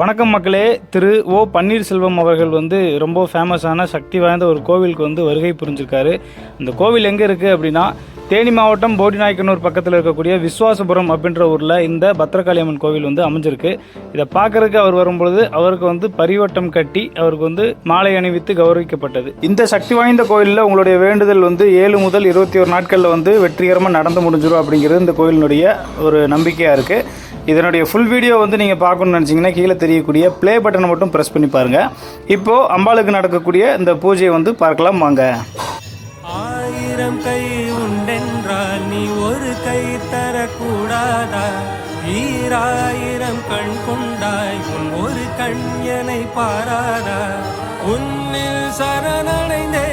வணக்கம் மக்களே. திரு ஓ பன்னீர்செல்வம் அவர்கள் வந்து ரொம்ப ஃபேமஸான சக்தி வாய்ந்த ஒரு கோவிலுக்கு வந்து வருகை புரிஞ்சிருக்காரு. அந்த கோவில் எங்கே இருக்குது அப்படின்னா தேனி மாவட்டம் போடிநாயக்கனூர் பக்கத்தில் இருக்கக்கூடிய விஸ்வாசபுரம் அப்படின்ற ஊரில் இந்த பத்ரகாளி அம்மன் கோவில் வந்து அமைஞ்சிருக்கு. இதை பார்க்கறதுக்கு அவர் வரும்பொழுது அவருக்கு வந்து பரிவட்டம் கட்டி அவருக்கு வந்து மாலை அணிவித்து கௌரவிக்கப்பட்டது. இந்த சக்தி வாய்ந்த கோயிலில் உங்களுடைய வேண்டுதல் வந்து ஏழு முதல் இருபத்தி ஒரு நாட்களில் வந்து வெற்றிகரமாக நடந்து முடிஞ்சிடும் அப்படிங்கிறது இந்த கோயிலினுடைய ஒரு நம்பிக்கையாக இருக்குது இதனுடைய ஃபுல் வீடியோ வந்து நீங்கள் பார்க்கணும்னு நினச்சிங்கன்னா கீழே தெரியக்கூடிய ப்ளே பட்டனை மட்டும் ப்ரெஸ் பண்ணி பாருங்கள் இப்போது அம்பாளுக்கு நடக்கக்கூடிய இந்த பூஜையை வந்து பார்க்கலாம் வாங்க. ஆயிரம் கை உண்டென்றால் நீ ஒரு கை தரக்கூடாதா? ஈராயிரம் கண் கொண்டாய் உன் ஒரு கண் என்னை பாராதா? உன்னில் சரணடைந்தே